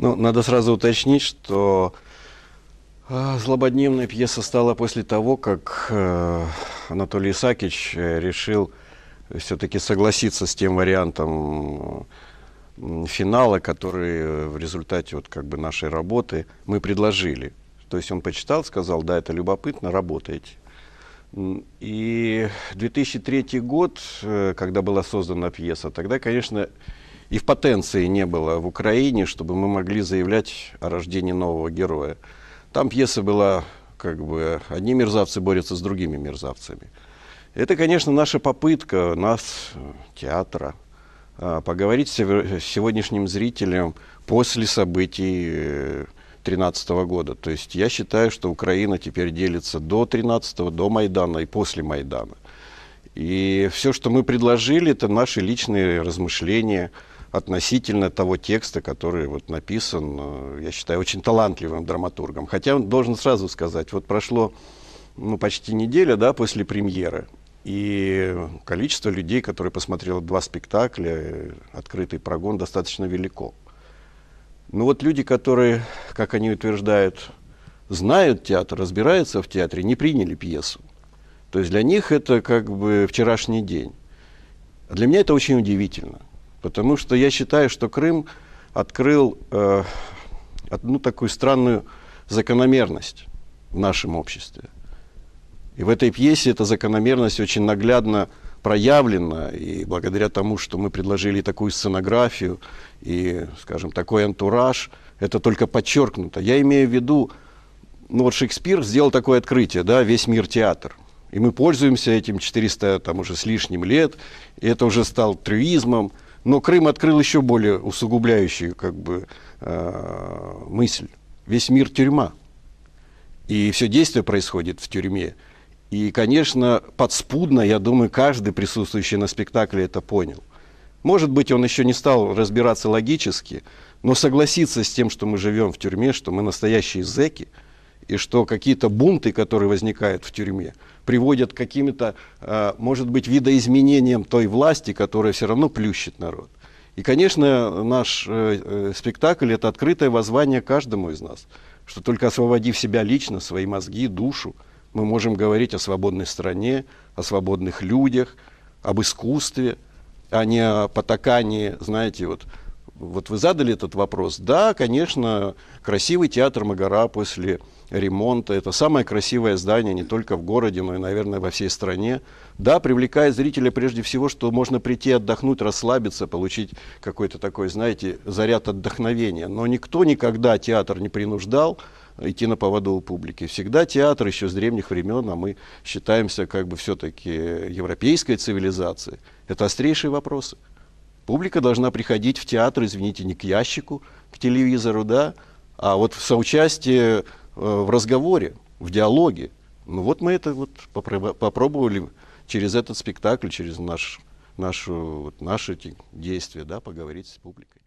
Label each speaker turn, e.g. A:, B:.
A: Ну, надо сразу уточнить, что э, злободневная пьеса стала после того, как э, Анатолий Исаакич э, решил все-таки согласиться с тем вариантом финала, который э, в результате вот как бы нашей работы мы предложили. То есть он почитал, сказал, да, это любопытно, работайте. И 2003 год, когда была создана пьеса, тогда, конечно, и в потенции не было в Украине, чтобы мы могли заявлять о рождении нового героя. Там пьеса была как бы одни мерзавцы борются с другими мерзавцами. Это, конечно, наша попытка, нас, э, театра, э, поговорить с сегодняшним зрителем после событий 2013 года. То есть я считаю, что Украина теперь делится до 13 до Майдана и после Майдана. И все, что мы предложили, это наши личные размышления относительно того текста, который вот написан, э, я считаю, очень талантливым драматургом. Хотя он должен сразу сказать, вот прошло ну, почти неделя да, после премьеры, и количество людей, которые посмотрели два спектакля, э, «Открытый прогон», достаточно велико. Ну вот люди, которые, как они утверждают, знают театр, разбираются в театре, не приняли пьесу. То есть для них это как бы вчерашний день. Для меня это очень удивительно, потому что я считаю, что Крым открыл э, одну такую странную закономерность в нашем обществе. И в этой пьесе эта закономерность очень наглядно проявлена, и благодаря тому, что мы предложили такую сценографию и, скажем, такой антураж, это только подчеркнуто. Я имею в виду, ну вот Шекспир сделал такое открытие, да, весь мир театр. И мы пользуемся этим 400 там уже с лишним лет, и это уже стал трюизмом. Но Крым открыл еще более усугубляющую как бы, э, мысль. Весь мир тюрьма. И все действие происходит в тюрьме. И, конечно, подспудно, я думаю, каждый присутствующий на спектакле это понял. Может быть, он еще не стал разбираться логически, но согласиться с тем, что мы живем в тюрьме, что мы настоящие зэки, и что какие-то бунты, которые возникают в тюрьме, приводят к каким-то, э, может быть, видоизменениям той власти, которая все равно плющит народ. И, конечно, наш э, э, спектакль – это открытое воззвание каждому из нас, что только освободив себя лично, свои мозги, душу, мы можем говорить о свободной стране, о свободных людях, об искусстве, а не о потакании, знаете, вот, вот вы задали этот вопрос. Да, конечно, красивый театр Магара после ремонта, это самое красивое здание не только в городе, но и, наверное, во всей стране. Да, привлекает зрителя прежде всего, что можно прийти отдохнуть, расслабиться, получить какой-то такой, знаете, заряд отдохновения. Но никто никогда театр не принуждал идти на поводу у публики. Всегда театр еще с древних времен, а мы считаемся как бы все-таки европейской цивилизацией. Это острейшие вопросы. Публика должна приходить в театр, извините, не к ящику, к телевизору, да, а вот в соучастии, э, в разговоре, в диалоге. Ну вот мы это вот попро- попробовали через этот спектакль, через наш, нашу, вот наши действия, да, поговорить с публикой.